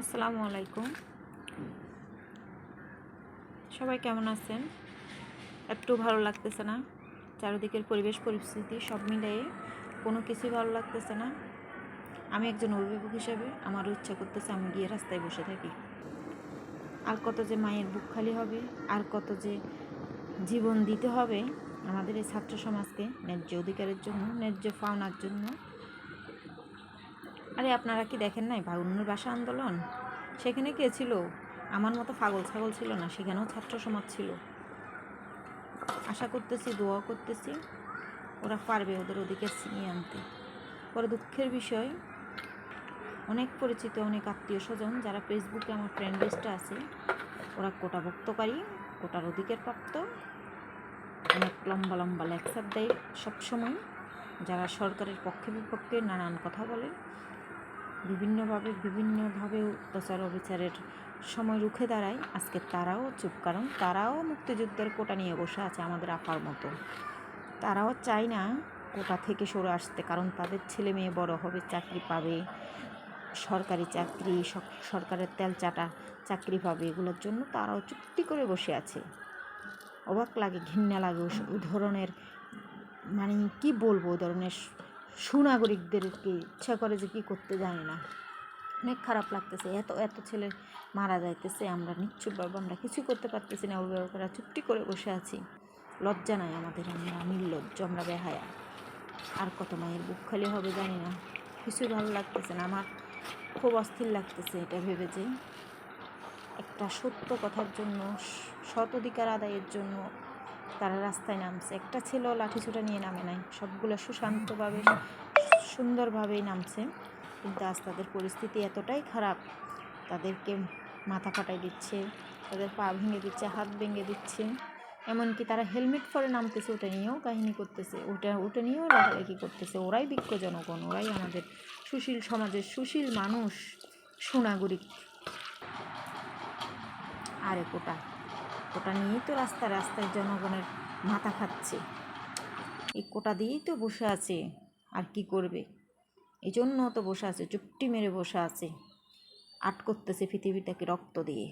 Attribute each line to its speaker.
Speaker 1: আসসালামু আলাইকুম। সবাই কেমন আছেন? একটু ভালো লাগতেছে না? চারিদিকের পরিবেশ পরিস্থিতি সব মিলিয়ে কোনো কিছুই ভালো লাগতেছে না। আমি একজন অভিভাবক হিসেবে, আমারও ইচ্ছা করতেছে আমি গিয়ে রাস্তায় বসে থাকি। আর কত যে মায়ের বুক খালি হবে, আর কত যে জীবন দিতে হবে, আমাদের এই ছাত্র সমাজকে ন্যায্য অধিকারের জন্য, ন্যায্য পাওনার জন্য আরে আপনারা কি দেখেন নাই ভাগুনের ভাষা আন্দোলন? সেখানে কে ছিল? আমার মতো পাগল ছাগল ছিল না, সেখানেও ছাত্র সমাজ ছিল। আশা করতেছি দোয়া করতেছি, ওরা পারবে ওদের ওদিকে ছিনিয়ে আনতে। পরে দুঃখের বিষয়, অনেক পরিচিত, অনেক আত্মীয় স্বজন যারা ফেসবুকে আমার ফ্রেন্ড লিস্টে আছে, ওরা কোটাভুক্তকারী, কোটার অধিকার প্রাপ্ত। অনেক লম্বা লম্বা লেকচার দেয় সবসময়, যারা সরকারের পক্ষে বিপক্ষে নানান কথা বলে। বিভিন্নভাবে বিভিন্নভাবে অত্যাচার অবিচারের সময় রুখে দাঁড়ায়। আজকে তারাও চুপ, কারণ তারাও মুক্তিযুদ্ধের কোটা নিয়ে বসে আছে আমাদের আপার মতো। তারাও চায় না কোটা থেকে সরে আসতে, কারণ তাদের ছেলে মেয়ে বড় হবে, চাকরি পাবে। সরকারি চাকরি সরকারের তেল চাটা চাকরি পাবে, এগুলোর জন্য তারাও চুক্তি করে বসে আছে। অবাক লাগে, ঘৃণা লাগে ওই ধরনের মানে কি বলব ধরনের সুনাগরিকদেরকে ইচ্ছা করে যে কী করতে জানি না। অনেক খারাপ লাগতেছে। এত এত ছেলে মারা যাইতেছে। আমরা নিশ্চুপভাবে আমরা কিছু করতে পারতেছি না। অভিভাবকেরা চুপটি করে বসে আছি। লজ্জা নাই আমাদের, আমরা নির্লজ্জ, আমরা বেহায়া। আর কত মায়ের বুক খালি হবে জানি না। কিছুই ভালো লাগতেছে না। আমার খুব অস্থির লাগতেছে এটা ভেবে যে একটা সত্য কথার জন্য সৎ অধিকার আদায়ের জন্য তারা রাস্তায় নামছে। একটা ছেলেও লাঠিছুটা নিয়ে নামে নাই। সবগুলো সুশান্তভাবে, সুন্দরভাবেই নামছে। কিন্তু আজ তাদের পরিস্থিতি এতটাই খারাপ, তাদেরকে মাথা ফাটাই দিচ্ছে, তাদের পা ভেঙে দিচ্ছে, হাত ভেঙে দিচ্ছে। এমনকি তারা হেলমেট পরে নামতেছে, ওটা নিয়েও কাহিনী করতেছে। ওটা ওটা নিয়েও লেখালেখি করতেছে। ওরাই বিজ্ঞ জনগণ ওরাই আমাদের সুশীল সমাজের সুশীল মানুষ, সুনাগরিক। আরে কোটা কোটা নিয়েই তো রাস্তায় রাস্তায় জনগণের মাথা খাচ্ছে। এই কোটা দিয়েই তো বসে আছে, আর কি করবে? এই জন্য তো বসে আছে, চুপটি মেরে বসে আছে। আট করতেছে পৃথিবীটাকে রক্ত দিয়ে।